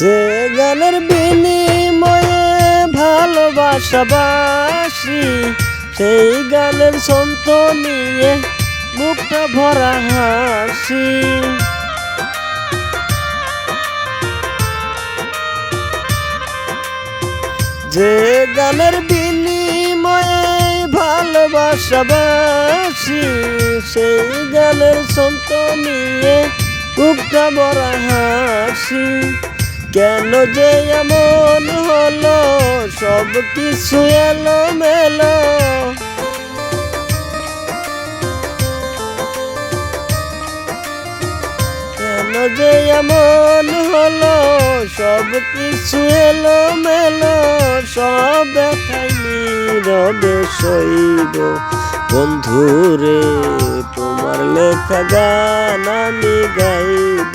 যে গানের বিনিময়ে ভালোবাসাবাসি সেই গানের সন্ত নিয়ে মুখটা ভরা হাসি। যে গানের বিনিময়ে ভালোবাসাবাসি সেই গানের সন্ত নিয়ে বুকটা ভরা হাসি। কেন যে এমন হলো? সব কিছু এলো মেলো কেন যে এমন হলো? সব কিছু এলো মেলো সব ব্যথাই নীরবে সইব বন্ধুরে, তোমার লেখা গান আমি গাইব।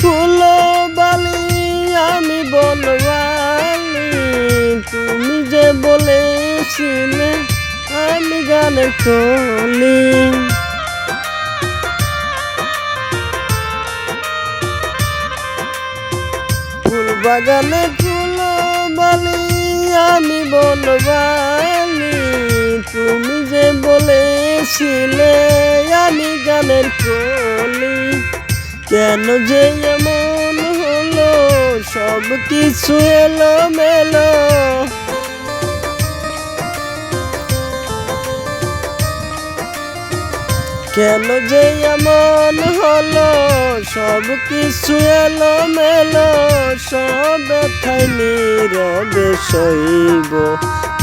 ফুল বালি, আমি বনবালি তুমি যে বলেছিলে, আমি গানে কলি ফুল বাগানে ফুল বালি, আমি বনবালি তুমি যে বলেছিলে, আমি গানের কলি কেন যে এমন হলো? সব কিছু এলো মেলো কেন যে এমন হলো? সব কিছু এলো মেলো সব ব্যথায় নীরবে সইব।